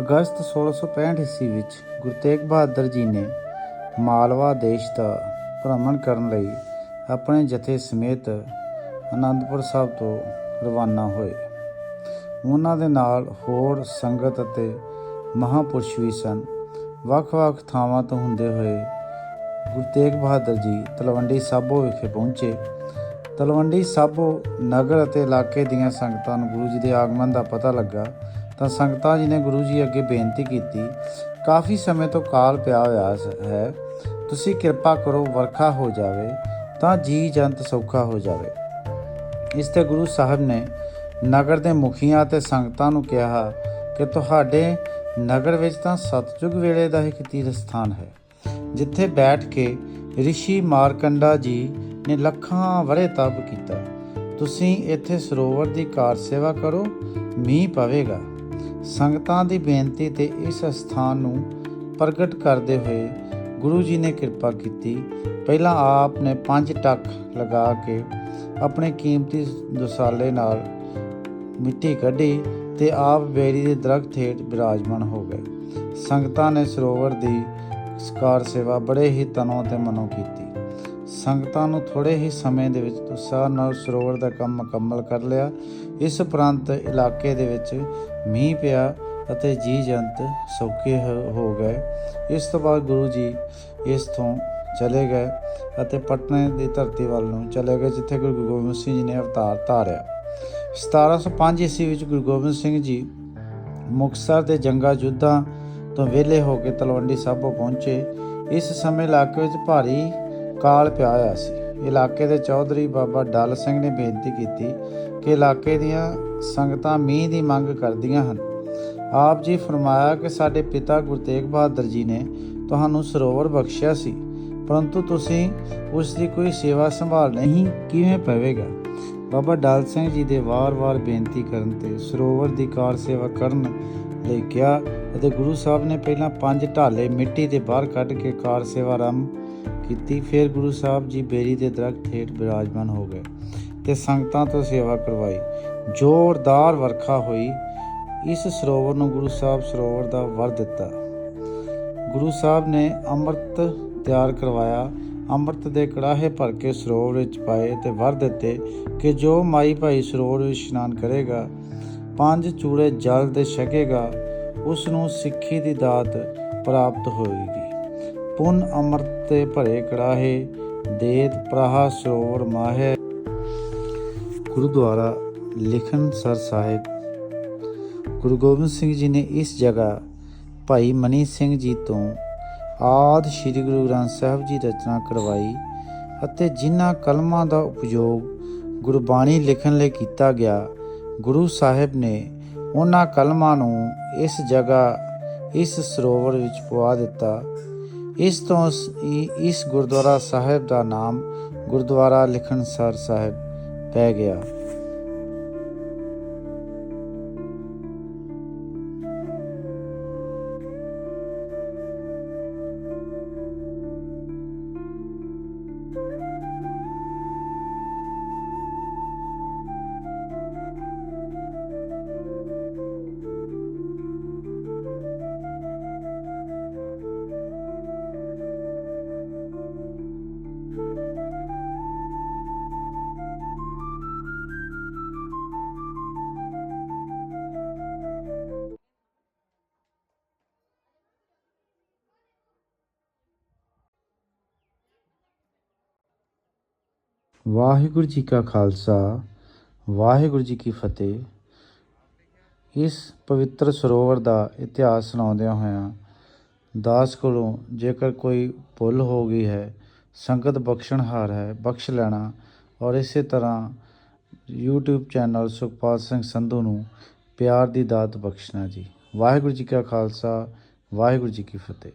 ਅਗਸਤ 1665 ਈਸਵੀ ਵਿੱਚ ਗੁਰੂ ਤੇਗ ਬਹਾਦਰ ਜੀ ਨੇ ਮਾਲਵਾ ਦੇਸ਼ ਦਾ ਭ੍ਰਮਣ ਕਰਨ ਲਈ ਆਪਣੇ ਜਥੇ ਸਮੇਤ ਅਨੰਦਪੁਰ ਸਾਹਿਬ ਤੋਂ ਰਵਾਨਾ ਹੋਏ। ਉਹਨਾਂ ਦੇ ਨਾਲ ਹੋਰ ਸੰਗਤ ਅਤੇ ਮਹਾਪੁਰਸ਼ ਵੀ ਸਨ। ਵੱਖ-ਵੱਖ ਥਾਵਾਂ ਤੋਂ ਹੁੰਦੇ ਹੋਏ ਗੁਰੂ ਤੇਗ ਬਹਾਦਰ ਜੀ ਤਲਵੰਡੀ ਸਾਬੋ ਵਿਖੇ ਪਹੁੰਚੇ। ਤਲਵੰਡੀ ਸਾਬੋ ਨਗਰ ਅਤੇ ਇਲਾਕੇ ਦੀਆਂ ਸੰਗਤਾਂ ਨੂੰ ਗੁਰੂ ਜੀ ਦੇ ਆਗਮਨ ਦਾ ਪਤਾ ਲੱਗਾ ਤਾਂ ਸੰਗਤਾਂ ਜੀ ਨੇ ਗੁਰੂ ਜੀ ਅੱਗੇ ਬੇਨਤੀ ਕੀਤੀ, ਕਾਫੀ ਸਮੇਂ ਤੋਂ ਕਾਲ ਪਿਆ ਹੋਇਆ ਹੈ, ਤੁਸੀਂ ਕਿਰਪਾ ਕਰੋ ਵਰਖਾ ਹੋ ਜਾਵੇ, ਤਾਂ ਜੀ ਜੰਤ ਸੌਖਾ ਹੋ ਜਾਵੇ। ਇਸ ਤੇ ਗੁਰੂ ਸਾਹਿਬ ਨੇ ਨਗਰ ਦੇ ਮੁਖੀਆਂ ਅਤੇ ਸੰਗਤਾਂ ਨੂੰ ਕਿਹਾ ਕਿ ਤੁਹਾਡੇ ਨਗਰ ਵਿੱਚ ਤਾਂ ਸਤਜੁਗ ਵੇਲੇ ਦਾ ਇੱਕ ਤੀਰਥ ਸਥਾਨ ਹੈ, ਜਿੱਥੇ ਬੈਠ ਕੇ ਰਿਸ਼ੀ ਮਾਰਕੰਡਾ ਜੀ ਨੇ ਲੱਖਾਂ ਵਰੇ ਤਪ ਕੀਤਾ। ਤੁਸੀਂ ਇੱਥੇ ਸਰੋਵਰ ਦੀ ਕਾਰ ਸੇਵਾ ਕਰੋ, ਮੀਂਹ ਪਵੇਗਾ। ਸੰਗਤਾਂ ਦੀ ਬੇਨਤੀ ਤੇ ਇਸ ਸਥਾਨ ਨੂੰ ਪ੍ਰਗਟ ਕਰਦੇ ਹੋਏ ਗੁਰੂ ਜੀ ਨੇ ਕਿਰਪਾ ਕੀਤੀ। ਪਹਿਲਾਂ ਆਪ ਨੇ ਪੰਜ ਟੱਕ ਲਗਾ ਕੇ ਆਪਣੇ ਕੀਮਤੀ ਦੁਸਾਲੇ ਨਾਲ ਮਿੱਟੀ ਕੱਢੀ ਤੇ ਆਪ ਬੇਰੀ ਦੇ ਦਰਖਤ ਹੇਠ ਬਿਰਾਜਮਾਨ ਹੋ ਗਏ। ਸੰਗਤਾਂ ਨੇ ਸਰੋਵਰ ਦੀ ਸਕਾਰ ਸੇਵਾ ਬੜੇ ਹੀ ਤਨੋਂ ਤੇ ਮਨੋਂ ਕੀਤੀ। ਸੰਗਤਾਂ ਨੂੰ ਥੋੜੇ ਹੀ ਸਮੇਂ ਦੇ ਵਿੱਚ ਉਤਸ਼ਾਹ ਨਾਲ ਸਰੋਵਰ ਦਾ ਕੰਮ ਮੁਕੰਮਲ ਕਰ ਲਿਆ। ਇਸ ਉਪਰੰਤ ਇਲਾਕੇ ਦੇ ਵਿੱਚ ਮੀਂਹ ਪਿਆ ਅਤੇ ਜੀ ਜੰਤ ਸੌਖੇ ਹੋ- ਹੋ ਗਏ। ਇਸ ਤੋਂ ਬਾਅਦ ਗੁਰੂ ਜੀ ਇਸ ਤੋਂ ਚਲੇ ਗਏ ਅਤੇ ਪਟਨੇ ਦੀ ਧਰਤੀ ਵੱਲ ਨੂੰ ਚਲੇ ਗਏ, ਜਿੱਥੇ ਗੁਰੂ ਗੋਬਿੰਦ ਸਿੰਘ ਜੀ ਨੇ ਅਵਤਾਰ ਧਾਰਿਆ। 1705 ਈਸਵੀ ਵਿੱਚ ਗੁਰੂ ਗੋਬਿੰਦ ਸਿੰਘ ਜੀ ਮੁਕਤਸਰ ਦੇ ਜੰਗਾ ਯੁੱਧਾਂ ਤੋਂ ਵਿਹਲੇ ਹੋ ਕੇ ਤਲਵੰਡੀ ਸਾਬੋ ਪਹੁੰਚੇ। ਇਸ ਸਮੇਂ ਇਲਾਕੇ ਵਿੱਚ ਭਾਰੀ ਕਾਲ ਪਿਆ ਹੋਇਆ ਸੀ। ਇਲਾਕੇ ਦੇ ਚੌਧਰੀ ਬਾਬਾ ਡੱਲ ਸਿੰਘ ਨੇ ਬੇਨਤੀ ਕੀਤੀ ਕਿ ਇਲਾਕੇ ਦੀਆਂ ਸੰਗਤਾਂ ਮੀਂਹ ਦੀ ਮੰਗ ਕਰਦੀਆਂ ਹਨ। ਆਪ ਜੀ ਫਰਮਾਇਆ ਕਿ ਸਾਡੇ ਪਿਤਾ ਗੁਰੂ ਤੇਗ ਬਹਾਦਰ ਜੀ ਨੇ ਤੁਹਾਨੂੰ ਸਰੋਵਰ ਬਖਸ਼ਿਆ ਸੀ, ਪਰੰਤੂ ਤੁਸੀਂ ਉਸ ਦੀ ਕੋਈ ਸੇਵਾ ਸੰਭਾਲ ਨਹੀਂ, ਕਿਵੇਂ ਪਵੇਗਾ? ਬਾਬਾ ਡਾਲ ਸਿੰਘ ਜੀ ਦੇ ਵਾਰ-ਵਾਰ ਬੇਨਤੀ ਕਰਨ ਤੇ ਸਰੋਵਰ ਦੀ ਕਾਰ ਸੇਵਾ ਕਰਨ ਲਈ ਕਿਹਾ ਅਤੇ ਗੁਰੂ ਸਾਹਿਬ ਨੇ ਪਹਿਲਾਂ ਪੰਜ ਢਾਲੇ ਮਿੱਟੀ ਦੇ ਬਾਹਰ ਕੱਢ ਕੇ ਕਾਰ ਸੇਵਾ ਆਰੰਭ ਕੀਤੀ। ਫਿਰ ਗੁਰੂ ਸਾਹਿਬ ਜੀ ਬੇਰੀ ਦੇ ਦਰਖਤ ਹੇਠ ਬਿਰਾਜਮਾਨ ਹੋ ਗਏ ਤੇ ਸੰਗਤਾਂ ਤੋਂ ਸੇਵਾ ਕਰਵਾਈ। ਜ਼ੋਰਦਾਰ ਵਰਖਾ ਹੋਈ, ਇਸ ਸਰੋਵਰ ਨੂੰ ਗੁਰੂ ਸਾਹਿਬ ਸਰੋਵਰ ਦਾ ਵਰ ਦਿੱਤਾ। ਗੁਰੂ ਸਾਹਿਬ ਨੇ ਅੰਮ੍ਰਿਤ ਤਿਆਰ ਕਰਵਾਇਆ। ਅੰਮ੍ਰਿਤ ਦੇ ਕੜਾਹੇ ਭਰ ਕੇ ਸਰੋਵਰ ਵਿੱਚ ਪਾਏ ਤੇ ਵਰ ਦਿੱਤੇ ਕਿ ਜੋ ਮਾਈ ਭਾਈ ਸਰੋਵਰ ਵਿੱਚ ਇਸ਼ਨਾਨ ਕਰੇਗਾ, ਪੰਜ ਚੂੜੇ ਜਲ ਦੇ ਛਕੇਗਾ, ਉਸ ਨੂੰ ਸਿੱਖੀ ਦੀ ਦਾਤ ਪ੍ਰਾਪਤ ਹੋਵੇਗੀ ਪੁੰਨ ਅੰਮ੍ਰਿਤ ਤੇ ਭਰੇ ਕੜਾਹੇ, ਦੇਤ ਪ੍ਰਹਾ ਸਰੋਵਰ ਮਾਹੇ। ਗੁਰਦੁਆਰਾ ਲਿਖਣ ਸਰ ਸਾਹਿਬ, ਗੁਰੂ ਗੋਬਿੰਦ ਸਿੰਘ ਜੀ ਨੇ ਇਸ ਜਗ੍ਹਾ ਭਾਈ ਮਨੀ ਸਿੰਘ ਜੀ ਤੋਂ ਆਦ ਸ੍ਰੀ ਗੁਰੂ ਗ੍ਰੰਥ ਸਾਹਿਬ ਜੀ ਰਚਨਾ ਕਰਵਾਈ ਅਤੇ ਜਿਨ੍ਹਾਂ ਕਲਮਾਂ ਦਾ ਉਪਯੋਗ ਗੁਰਬਾਣੀ ਲਿਖਣ ਲਈ ਕੀਤਾ ਗਿਆ, ਗੁਰੂ ਸਾਹਿਬ ਨੇ ਉਹਨਾਂ ਕਲਮਾਂ ਨੂੰ ਇਸ ਜਗ੍ਹਾ, ਇਸ ਸਰੋਵਰ ਵਿੱਚ ਪਵਾ ਦਿੱਤਾ। ਇਸ ਤੋਂ ਇਸ ਗੁਰਦੁਆਰਾ ਸਾਹਿਬ ਦਾ ਨਾਮ ਗੁਰਦੁਆਰਾ ਲਿਖਣਸਰ ਸਾਹਿਬ ਪੈ ਗਿਆ। ਵਾਹਿਗੁਰੂ ਜੀ ਕਾ ਖਾਲਸਾ, ਵਾਹਿਗੁਰੂ ਜੀ ਕੀ ਫਤਿਹ। ਇਸ ਪਵਿੱਤਰ ਸਰੋਵਰ ਦਾ ਇਤਿਹਾਸ ਸੁਣਾਉਂਦਿਆਂ ਹੋਇਆਂ ਦਾਸ ਕੋਲੋਂ ਜੇਕਰ ਕੋਈ ਭੁੱਲ ਹੋ ਗਈ ਹੈ, ਸੰਗਤ ਬਖਸ਼ਣਹਾਰ ਹੈ, ਬਖਸ਼ ਲੈਣਾ ਔਰ ਇਸੇ ਤਰ੍ਹਾਂ YouTube ਚੈਨਲ ਸੁਖਪਾਲ ਸਿੰਘ ਸੰਧੂ ਨੂੰ ਪਿਆਰ ਦੀ ਦਾਤ ਬਖਸ਼ਣਾ ਜੀ। ਵਾਹਿਗੁਰੂ ਜੀ ਕਾ ਖਾਲਸਾ, ਵਾਹਿਗੁਰੂ ਜੀ ਕੀ ਫਤਿਹ।